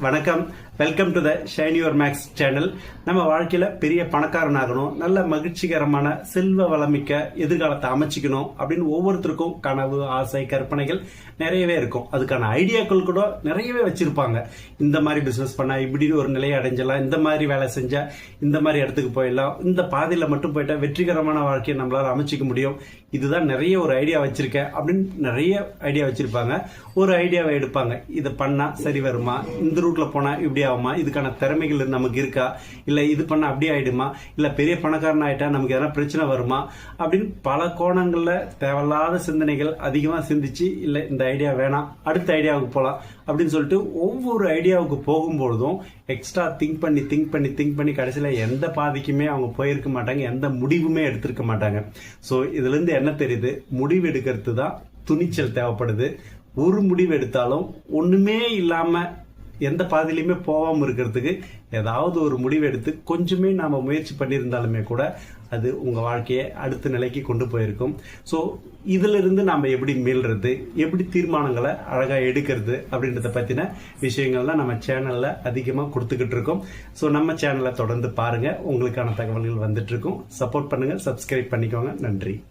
வணக்கம். Welcome to the Shine Your Max channel நம்ம வாழ்க்கையில் பெரிய பணக்காரனாகணும் நல்ல மகிழ்ச்சிகரமான செல்வ வளமிக்க எதிர்காலத்தை அமைச்சிக்கணும் அப்படின்னு ஒவ்வொருத்தருக்கும் கனவு ஆசை கற்பனைகள் நிறையவே இருக்கும். அதுக்கான ஐடியாக்கள் கூட நிறையவே வச்சிருப்பாங்க. இந்த மாதிரி பிஸ்னஸ் பண்ணால் இப்படி ஒரு நிலையை அடைஞ்சலாம் இந்த மாதிரி வேலை செஞ்சால் இந்த மாதிரி இடத்துக்கு போயிடலாம் இந்த பாதையில் மட்டும் போயிட்டால் வெற்றிகரமான வாழ்க்கையை நம்மளால் அமைச்சிக்க முடியும். இதுதான் நிறைய ஒரு ஐடியா வச்சிருக்கேன் அப்படின்னு நிறைய ஐடியா வச்சிருப்பாங்க. ஒரு ஐடியாவை எடுப்பாங்க. இதை பண்ணால் சரி வருமா? இந்த ரூட்டில் போனால் இப்படி ஆகுமா? இதுக்கான திறமைகள் நமக்கு இருக்கா? இல்லை இது பண்ண அப்படியே ஆகிடுமா இல்லை பெரிய பணக்காரன் ஆகிட்டா நமக்கு எதனா பிரச்சனை வருமா? அப்படின்னு பல கோணங்களில் தேவையில்லாத சிந்தனைகள் அதிகமாக சிந்திச்சு இல்லை இந்த ஐடியா வேணாம் அடுத்த ஐடியாவுக்கு போகலாம் அப்படின்னு சொல்லிட்டு ஒவ்வொரு ஐடியாவுக்கு போகும்பொழுதும் எக்ஸ்ட்ரா திங்க் பண்ணி திங்க் பண்ணி திங்க் பண்ணி கடைசியில் எந்த பாதிக்குமே அவங்க போயிருக்க மாட்டாங்க எந்த முடிவுமே எடுத்திருக்க மாட்டாங்க. ஸோ இதுலேருந்து என்ன தெரியுது? முடிவு எடுக்கிறது தான் துணிச்சல் தேவைப்படுது. ஒரு முடிவு எடுத்தாலும் ஒன்றுமே இல்லாமல் எந்த பாதையிலையுமே போகாமல் இருக்கிறதுக்கு ஏதாவது ஒரு முடிவு எடுத்து கொஞ்சமே நாம் முயற்சி பண்ணியிருந்தாலுமே கூட அது உங்கள் வாழ்க்கையை அடுத்த நிலைக்கு கொண்டு போயிருக்கும். ஸோ இதிலிருந்து நாம் எப்படி மீள்றது எப்படி தீர்மானங்களை அழகாக எடுக்கிறது அப்படின்றத பற்றின விஷயங்கள்லாம் நம்ம சேனலில் அதிகமாக கொடுத்துக்கிட்டு இருக்கோம். ஸோ நம்ம சேனலை தொடர்ந்து பாருங்கள் உங்களுக்கான தகவல்கள் வந்துட்டு இருக்கும். சப்போர்ட் பண்ணுங்கள் சப்ஸ்கிரைப் பண்ணிக்கோங்க. நன்றி.